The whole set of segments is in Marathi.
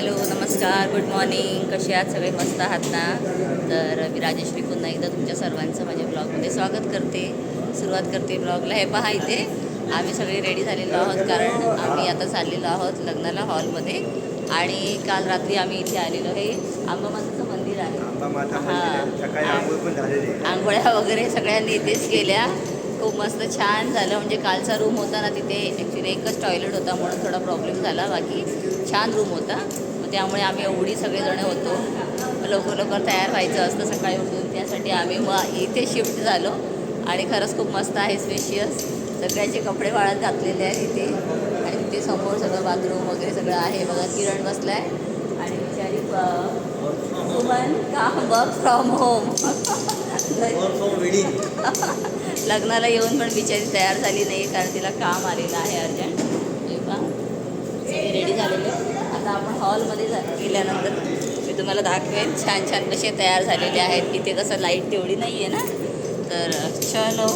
हॅलो नमस्कार गुड मॉर्निंग. कसे आहात? सगळे मस्त आहात ना? तर मी राजेश्री पुन्हा एकदा तुमच्या सर्वांचं माझ्या ब्लॉगमध्ये स्वागत करते. सुरुवात करते ब्लॉगला. हे पहा इथे. आम्ही सगळे रेडी झालेलो आहोत कारण आम्ही आता चाललेलो आहोत लग्नाला हॉलमध्ये. आणि काल रात्री आम्ही इथे आलेलो. हे आंबामाताचं मंदिर आहे. हा. आंघोळ्या वगैरे सगळ्यांनी इथेच केल्या. खूप मस्त छान झालं. म्हणजे कालचा रूम होता ना तिथे. ॲक्च्युली एकच टॉयलेट होता म्हणून थोडा प्रॉब्लेम झाला. बाकी छान रूम होता. त्यामुळे आम्ही एवढी सगळेजण होतो. लवकर लवकर तयार व्हायचं असतं सकाळी उठून. त्यासाठी आम्ही मग इथे शिफ्ट झालो. आणि खरंच खूप मस्त आहे स्पेशियस सगळ्यांचे कपडे वाळत घातलेले आहेत इथे. आणि तिथे समोर सगळं बाथरूम वगैरे सगळं आहे. बघा किरण बसला आहे आणि बिचारी वुमन काम वर्क फ्रॉम होम लग्नाला येऊन पण बिचारी तयार झाली नाही कारण तिला काम आलेलं आहे अर्जंट. रेडी झालेले. हॉलमध्ये जा गेल्यानंतर मी तुम्हाला दाखवेन. छान छान कसे तयार झालेले आहेत. इथे कसं लाइट तेवढी नाही आहे ना? तर चलो.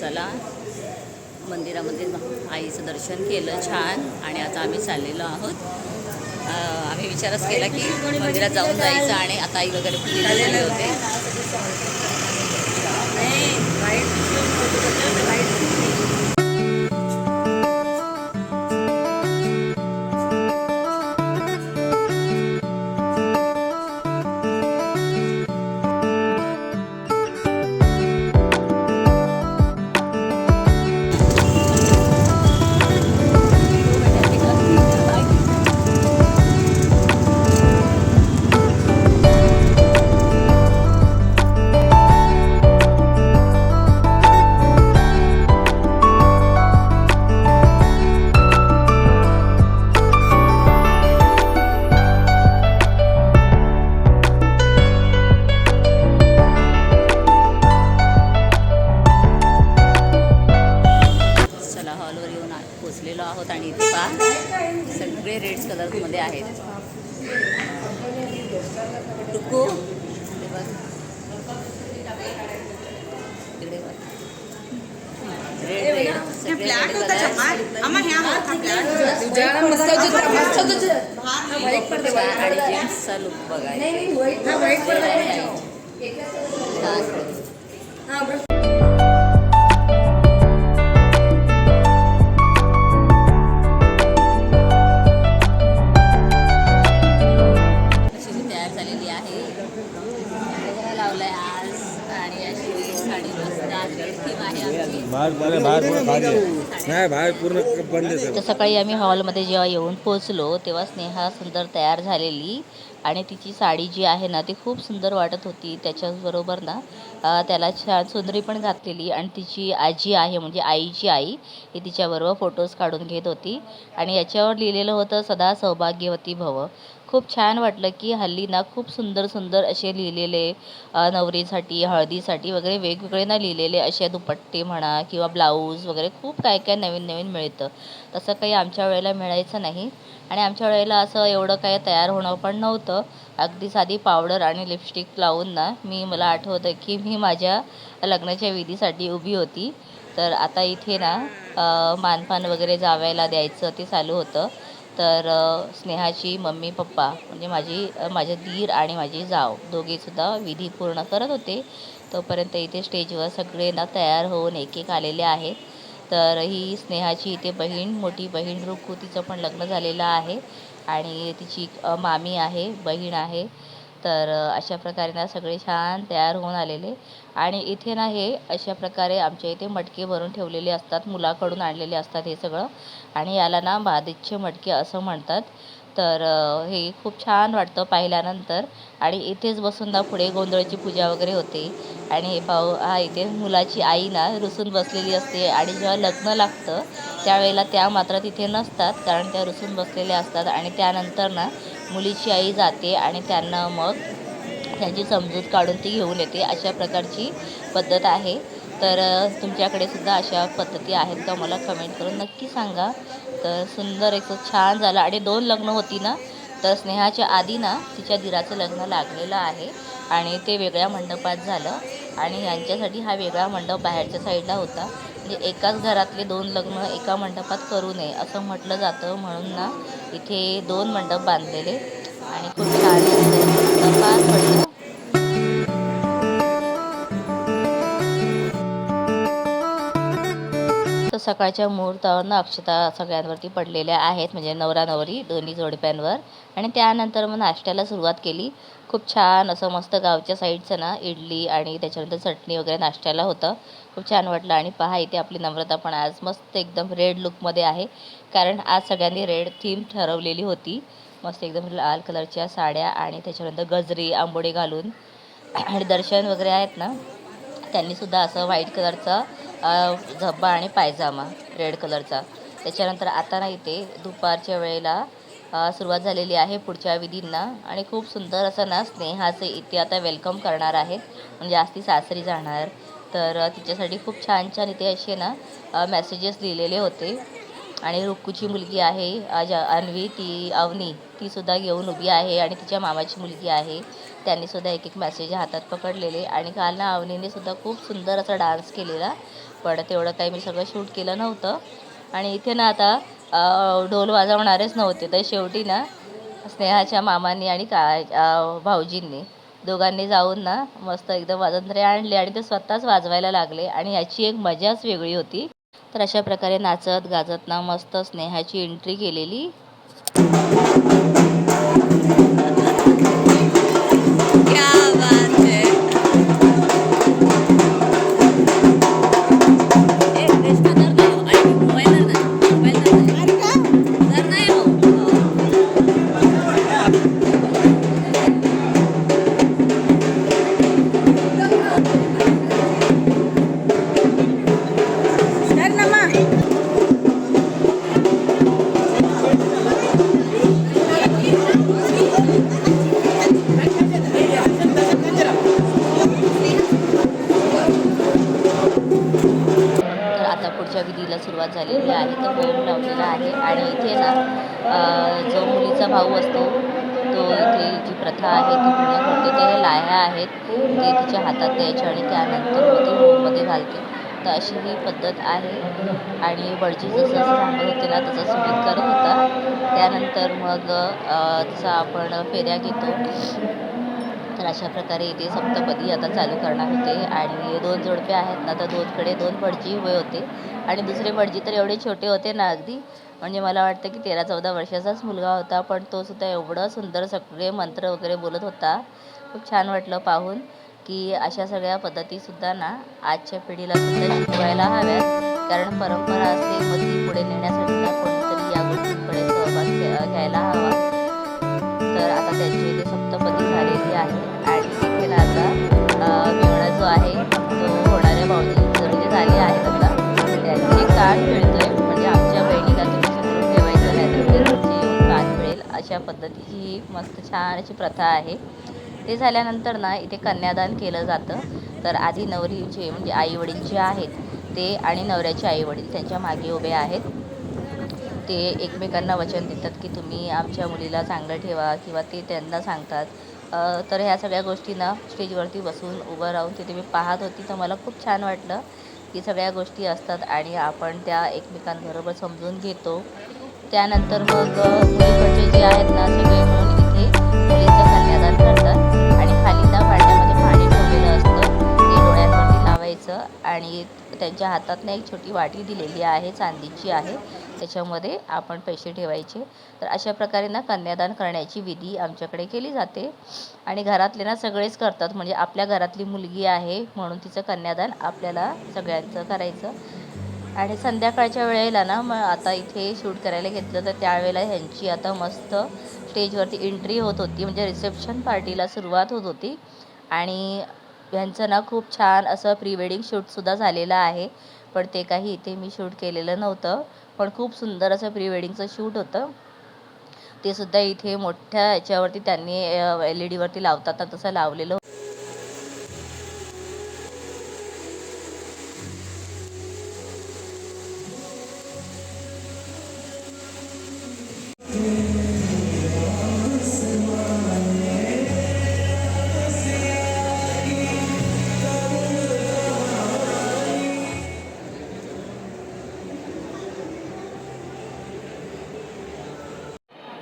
चला. मंदिरामध्ये आईचं दर्शन केलं छान आणि आता आम्ही चाललेलो आहोत. आम्ही विचारच केला की मंदिरात जाऊन जायचं आणि आता आई वगैरे पण होते. कलरमध्ये आहेत. टुकू आणि जेंट्सचा लुक बघा. नाही बाहेर पूर्ण बंद आहे तर सकाळी आम्ही हॉलमध्ये जेव्हा येऊन पोचलो तेव्हा स्नेहा सुंदर तयार झालेली आणि तिची साडी जी आहे ना ती खूप सुंदर वाटत होती. त्याच्याबरोबर ना त्याला छान सुंदरी पण घातलेली आणि तिची आजी आहे म्हणजे आईची आई ही तिच्याबरोबर फोटोज काढून घेत होती. आणि याच्यावर लिहिलेलं होतं सदा सौभाग्यवती भव. खूप छान वाटलं की हल्ली ना खूप सुंदर सुंदर असे लिहिलेले नवरीसाठी हळदीसाठी वगैरे वेगवेगळे ना लिहिलेले असे दुपट्टे म्हणा किंवा ब्लाऊज वगैरे खूप काय काय नवीन नवीन मिळतं. तसं काही आमच्या वेळेला मिळायचं नाही. आणि आमच्या वेळेला असं एवढं काय तयार होणं पण नव्हतं. अगदी साधी पावडर आणि लिपस्टिक लावून ना मी मला आठवतं की मी माझ्या लग्नाच्या विधीसाठी उभी होती. तर आता इथे ना मानपान वगैरे जावयाला द्यायचं ते चालू होतं. तर स्नेहाची मम्मी पप्पा म्हणजे माझी अ, माझे दीर आणि माझी जाव दोघेसुद्धा विधी पूर्ण करत होते. तोपर्यंत इथे स्टेजवर सगळे ना तयार होऊन एक एक आलेले आहेत. तर ही स्नेहाची इथे बहीण मोठी बहीण रुकू तिचं पण लग्न झालेलं आहे. आणि तिची मामी आहे बहीण आहे. तर अशा प्रकारे ना सगळे छान तयार होऊन आलेले. आणि इथे ना हे अशा प्रकारे आमच्या इथे मटके भरून ठेवलेले असतात मुलाकडून आणलेले असतात हे सगळं. आणि याला ना भादेचे मटके असं म्हणतात. तर हे खूप छान वाटतं पाहिल्यानंतर. आणि इथेच बसून ना पुढे गोंधळाची पूजा वगैरे होते. आणि हे पाहू हा इथे मुलाची आई ना रुसून बसलेली असते. आणि जेव्हा लग्न लागतं त्यावेळेला त्या मात्र तिथे नसतात. कारण त्या रुसून बसलेल्या असतात. आणि त्यानंतर ना मुलीची आई जाते आणि त्यांना मग त्यांची समजूत काढून ती घेऊन येते. अशा प्रकारची पद्धत आहे. तर तुमच्याकडे सुद्धा अशा पद्धती आहेत का? मला कमेंट करून नक्की सांगा. तर सुंदर एक छान झालं. आणि दोन लग्न होती ना? तर स्नेहाच्या आधी ना तिच्या दिराचं लग्न लागलेलं आहे. आणि ते वेगळ्या मंडपात झालं. आणि यांच्यासाठी हा वेगळा मंडप बाहेरच्या साईडला होता. म्हणजे एकाच घरातले दोन लग्न एका मंडपात करू नये असं म्हटलं जातं म्हणून ना इथे दोन मंडप बांधलेले आणि खूप छान आहे. सकाळच्या मुहूर्तावरनं अक्षता सगळ्यांवरती पडलेल्या आहेत म्हणजे नवरा नवरी दोन्ही जोडप्यांवर. आणि त्यानंतर मग नाश्त्याला सुरुवात केली. खूप छान असं मस्त गावच्या साईडचं ना इडली आणि त्याच्यानंतर चटणी वगैरे नाश्त्याला होतं. खूप छान वाटलं. आणि पहा इथे आपली नम्रता पण आज मस्त एकदम रेड लुकमध्ये आहे. कारण आज सगळ्यांनी रेड थीम ठरवलेली होती. मस्त एकदम लाल कलरच्या साड्या आणि त्याच्यानंतर गजरी आंबोडे घालून. आणि दर्शन वगैरे आहेत ना त्यांनीसुद्धा असं व्हाईट कलरचं झब्बा आणि पायजामा रेड कलरचा त्याच्यानंतर आता ना इथे दुपारच्या वेळेला सुरुवात झालेली आहे पुढच्या विधींना. आणि खूप सुंदर असं ना स्नेहाचे इथे आता वेलकम करणार आहेत. म्हणजे आज ती सासरी जाणार. तर तिच्यासाठी खूप छान छान इथे असे ना मेसेजेस लिहिलेले होते. आणि रुक्कूची मुलगी आहे अ, अन्वी ती अवनी ती सुद्धा घेऊन उभी आहे. आणि तिच्या मामाची मुलगी आहे. त्यांनी सुद्धा एक एक मेसेज हातात पकडलेले. आणि काल ना अवनीने सुद्धा खूप सुंदर असा डान्स केलेला. पण तेवढं काही मी सगळं शूट केलं नव्हतं. आणि इथे ना आता ढोल वाजवणारेच नव्हते. तर शेवटी ना स्नेहाच्या मामांनी आणि का भाऊजींनी दोघांनी जाऊन ना मस्त एकदम वाजंत्रे आणले आणि ते स्वतःच वाजवायला लागले. आणि याची एक मजाच वेगळी होती. तर अशा प्रकारे नाचत गाजत ना मस्त स्नेहाची एंट्री केलेली. ते तिच्या हातात द्यायचे आणि त्यानंतर मग ती होममध्ये घालते. तर अशी ही पद्धत आहे. आणि वडजी जसं सांगत होते ना तसं सुमित करत होता. त्यानंतर मग अ, जसं आपण फेऱ्या घेतो तर अशा प्रकारे इथे सप्तपदी आता चालू करणार होते. आणि दोन जोडपे आहेत ना तर दोनकडे दोन भटजी उभे होते. आणि दुसरे भटजी तर एवढे छोटे होते ना अगदी. म्हणजे मला वाटतं की तेरा चौदा वर्षाचाच मुलगा होता पण तो सुद्धा एवढं सुंदर सगळे मंत्र वगैरे बोलत होता. खूप छान वाटलं पाहून की अशा सगळ्या पद्धतीसुद्धा ना आजच्या पिढीला सुद्धा शिकवायला हव्यात. कारण परंपरा असते मग ती पुढे नेण्यासाठी ना कोणीतरी या गोष्टींकडे सहभाग घ्यायला हवा. तर आता त्यांची इथे सप्तपदी झालेली आहे आणि देखील आता अ, जो आहे तो होणाऱ्या भाऊजी म्हणजे झाले आहेत आता. म्हणजे त्यांची त्यांचे कान मिळतोय. म्हणजे आमच्या बहिणीला तुम्ही शिकवून ठेवायचं नाही तर ते कान मिळेल. अशा पद्धतीची ही मस्त छान अशी प्रथा आहे. ते झाल्यानंतर ना इथे कन्यादान केलं जातं. तर आधी नवरीचे म्हणजे आईवडील जे आहेत ते आणि नवऱ्याचे आईवडील त्यांच्या मागे उभे आहेत. ते एकमेकांना वचन देतात की तुम्ही आमच्या मुलीला चांगलं ठेवा किंवा ते त्यांना सांगतात. तर ह्या सगळ्या गोष्टींना स्टेजवरती बसून उभं राहून तिथे मी पाहत होती. तर मला खूप छान वाटलं की सगळ्या गोष्टी असतात आणि आपण त्या एकमेकांबरोबर समजून घेतो. त्यानंतर मग मुलीकडचे जे आहेत ना सगळे मिळून इथे मुलीचं कन्यादान करतात. घ्यायचं आणि त्यांच्या हातातनं एक छोटी वाटी दिलेली आहे चांदीची आहे. त्याच्यामध्ये आपण पैसे ठेवायचे. तर अशा प्रकारे ना कन्यादान करण्याची विधी आमच्याकडे केली जाते. आणि घरातले ना सगळेच करतात. म्हणजे आपल्या घरातली मुलगी आहे म्हणून तिचं कन्यादान आपल्याला सगळ्यांचं करायचं. आणि संध्याकाळच्या वेळेला ना मग आता इथे शूट करायला घेतलं तर त्यावेळेला ह्यांची आता मस्त स्टेजवरती एंट्री होत होती. म्हणजे रिसेप्शन पार्टीला सुरुवात होत होती. आणि ह्यांचं ना खूप छान असं प्री वेडिंग शूटसुद्धा झालेलं आहे. पण ते काही इथे मी शूट केलेलं नव्हतं. पण खूप सुंदर असं प्री वेडिंगचं शूट होतं. ते सुद्धा इथे मोठ्या याच्यावरती त्यांनी एल ई डीवरती लावतात तसं लावलेलं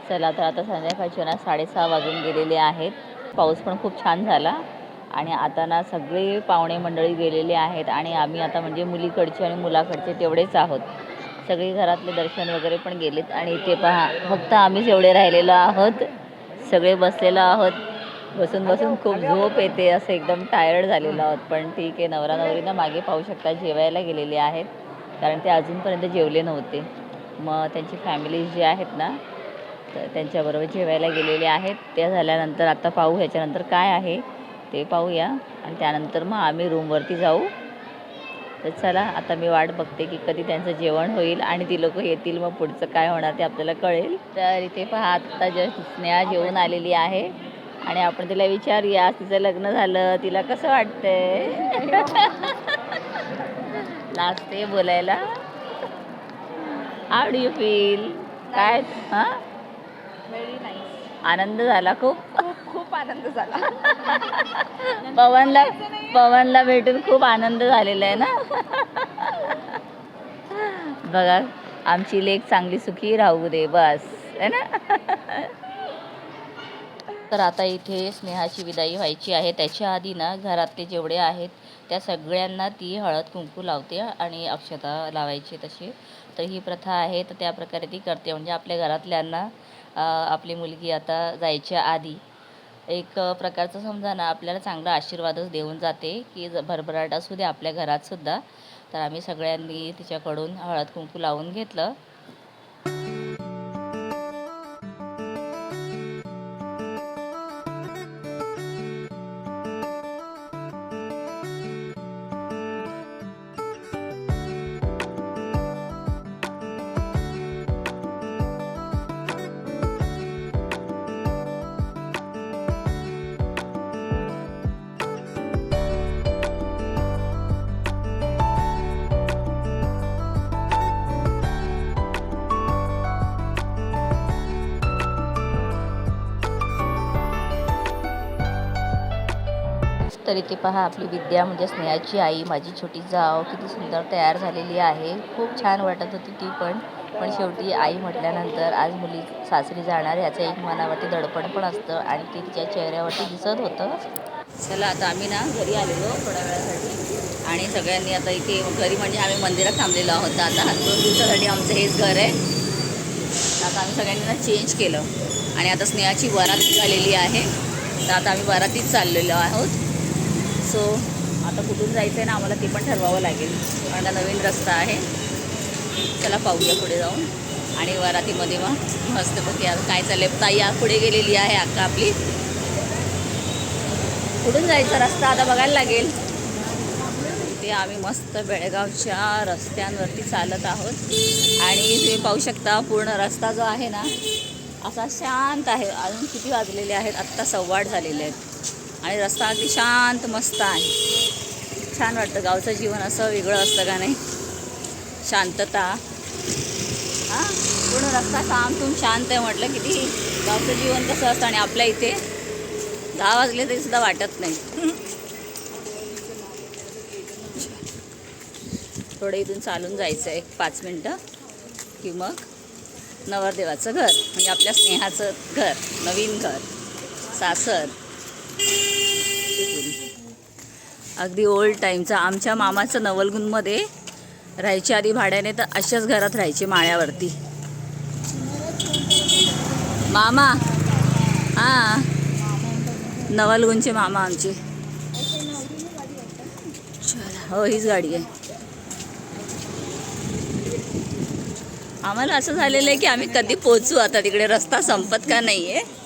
चला तर आता संध्याकाळची ना साडेसहा वाजून गेलेले आहेत. पाऊस पण खूप छान झाला आणि आता ना सगळे पाहुणे मंडळी गेलेले आहेत आणि आम्ही आता म्हणजे मुलीकडचे आणि मुलाकडचे तेवढेच आहोत. सगळे घरातले दर्शन वगैरे पण गेलेत आणि इथे पहा फक्त आम्हीच एवढे राहिलेलो आहोत. सगळे बसलेलो आहोत. बसून बसून खूप झोप येते असं एकदम टायर्ड झालेलो आहोत. पण ठीक आहे नवरा नवरीनं मागे पाहू शकता जेवायला गेलेले आहेत. कारण ते अजूनपर्यंत जेवले नव्हते. मग त्यांची फॅमिलीज जी आहेत ना त्यांच्याबरोबर जेवायला गेलेले आहेत. ते झाल्यानंतर आता पाहू ह्याच्यानंतर काय आहे ते पाहूया. आणि त्यानंतर मग आम्ही रूमवरती जाऊ. तर चला आता मी वाट बघते की कधी त्यांचं जेवण होईल आणि ती लोक येतील मग पुढचं काय होणार ते आपल्याला कळेल. तर इथे पहा आत्ता जस्ट स्नेहा जेवून आलेली आहे. आणि आपण तिला विचारूया तिचं लग्न झालं तिला कसं वाटतंय? लाजते बोलायला. हाव डू यू फील काय? हां? आनंद झाला खूप खूप आनंद झाला. पवनला पवनला भेटून खूप आनंद झालेला आहे ना? बघा आमची लेक चांगली सुखी राहू दे बस है ना? तर आता इथे स्नेहाची विदाई व्हायची आहे. त्याच्या आधी ना घरातले जेवढे आहेत त्या सगळ्यांना ती हळद कुंकू लावते आणि अक्षता लावायची तशी. तर ही प्रथा आहे तर त्या प्रकारे ती करते. म्हणजे आपल्या घरातल्यांना आपली मुलगी आता जायच्या आधी. एक प्रकारचं समजा ना आपल्याला चांगला आशीर्वादच देऊन जाते की भरभराट असू दे आपल्या घरातसुद्धा तर आम्ही सगळ्यांनी तिच्याकडून हळद कुंकू लावून घेतलं. तर इथे पहा आपली विद्या म्हणजे स्नेहाची आई माझी छोटी जाव किती सुंदर तयार झालेली आहे. खूप छान वाटत होती ती पण. पण शेवटी आई म्हटल्यानंतर आज मुली सासरी जाणार याचं एक मनावरती दडपण पण असतं आणि ते तिच्या चेहऱ्यावरती दिसत होतं. चला आता आम्ही ना घरी आलेलो थोड्या वेळासाठी. आणि सगळ्यांनी आता इथे घरी म्हणजे आम्ही मंदिरात थांबलेलो आहोत. आता दोन दिवसासाठी आमचं हेच घर आहे. आता आम्ही सगळ्यांनी ना चेंज केलं. आणि आता स्नेहाची वरात निघालेली आहे. तर आता आम्ही वरातीत चाललेलो आहोत. सो आता कुठून जायचं आहे ना आम्हाला ते पण ठरवावं लागेल. कारण का नवीन रस्ता आहे. चला पाहूया पुढे जाऊन. आणि वरातीमध्ये मग मस्तपैकी आता काय चालेल ताई पुढे गेलेली आहे अक्का आपली. कुठून जायचा रस्ता आता बघायला लागेल. ते आम्ही मस्त बेळगावच्या रस्त्यांवरती चालत आहोत. आणि तुम्ही पाहू शकता पूर्ण रस्ता जो आहे ना असा शांत आहे. अजून किती वाजलेले आहेत? आत्ता सव्वाड झालेले आहेत. आणि रस्ता अगदी शांत मस्त आहे. छान वाटतं. गावचं जीवन असं वेगळं असतं का नाही? शांतता. हां? पूर्ण रस्ता शांतून शांत आहे म्हटलं किती गावचं जीवन कसं असतं आणि आपल्या इथे दहा वाजले तरी सुद्धा वाटत नाही. थोडं इथून चालून जायचं आहे. एक पाच मिनटं. की मग नवरदेवाचं घर. म्हणजे आपल्या स्नेहाचं घर. नवीन घर. सासर. अगदी ओल्ड टाईमचा आमच्या मामाचं नवलगुनमध्ये राहायच्या आधी भाड्याने तर अशाच घरात राहायचे माळ्यावरती. मामा. हां. नवलगुणचे मामा आमचे. हो हीच गाडी आहे. आम्हाला असं झालेलं आहे की आम्ही कधी पोचू आता तिकडे. रस्ता संपत का नाही आहे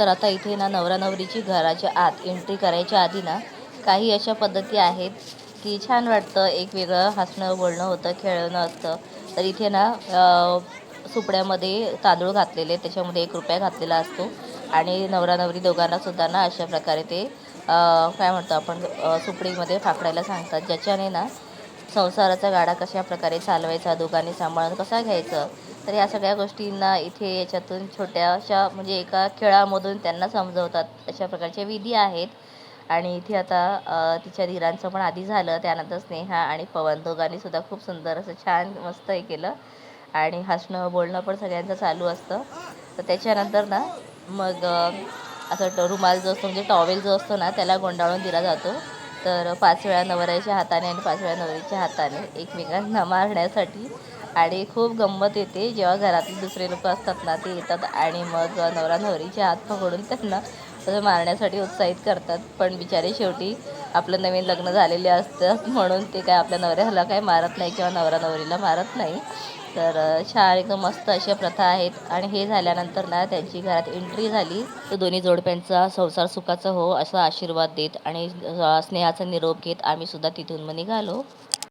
तर आता इथे ना नवरा नवरीची घराच्या आत एंट्री करायच्या आधी ना काही अशा पद्धती आहेत की छान वाटतं एक वेगळं हसणं बोलणं होतं खेळणं असतं. तर इथे ना सुपड्यामध्ये तांदूळ घातलेले त्याच्यामध्ये एक रुपया घातलेला असतो. आणि नवरा नवरी दोघांना सुद्धा ना अशा प्रकारे ते काय म्हणतो आपण सुपडीमध्ये फाकडायला सांगतात. ज्याच्याने ना संसाराचा गाडा कशा प्रकारे चालवायचा दोघांनी सांभाळून कसा घ्यायचं तर या सगळ्या गोष्टींना इथे याच्यातून छोट्या अशा म्हणजे एका खेळामधून त्यांना समजवतात अशा प्रकारच्या विधी आहेत. आणि इथे आता तिच्या धीरांचं पण आधी झालं त्यानंतर स्नेहा आणि पवन दोघांनी सुद्धा खूप सुंदर असं छान मस्त हे केलं. आणि हसणं बोलणं पण सगळ्यांचं चालू असतं. तर त्याच्यानंतर ना मग असं ट- रुमाल जो असतो म्हणजे टॉवेल जो असतो ना त्याला गोंडाळून दिला जातो. तर पाच वेळा नवऱ्याच्या हाताने आणि पाच वेळा नवरीच्या हाताने एकमेकांना मारण्यासाठी आणि खूप गंमत येते. जेव्हा घरातील दुसरे लोक असतात ना ते येतात आणि मग नवरा नवरीचे हात पकडून त्यांना असं मारण्यासाठी उत्साहित करतात. पण बिचारे शेवटी आपलं नवीन लग्न झालेले असतात म्हणून ते काय आपल्या नवऱ्याला काय मारत नाही किंवा नवरा नवरीला मारत नाही. तर छान एकदम मस्त अशा प्रथा आहेत. आणि हे झाल्यानंतर ना त्यांची घरात एंट्री झाली. तर दोन्ही जोडप्यांचा संसार सुखाचा हो असा आशीर्वाद देत आणि स्नेहाचा निरोप घेत आम्ही सुद्धा तिथून मग निघालो.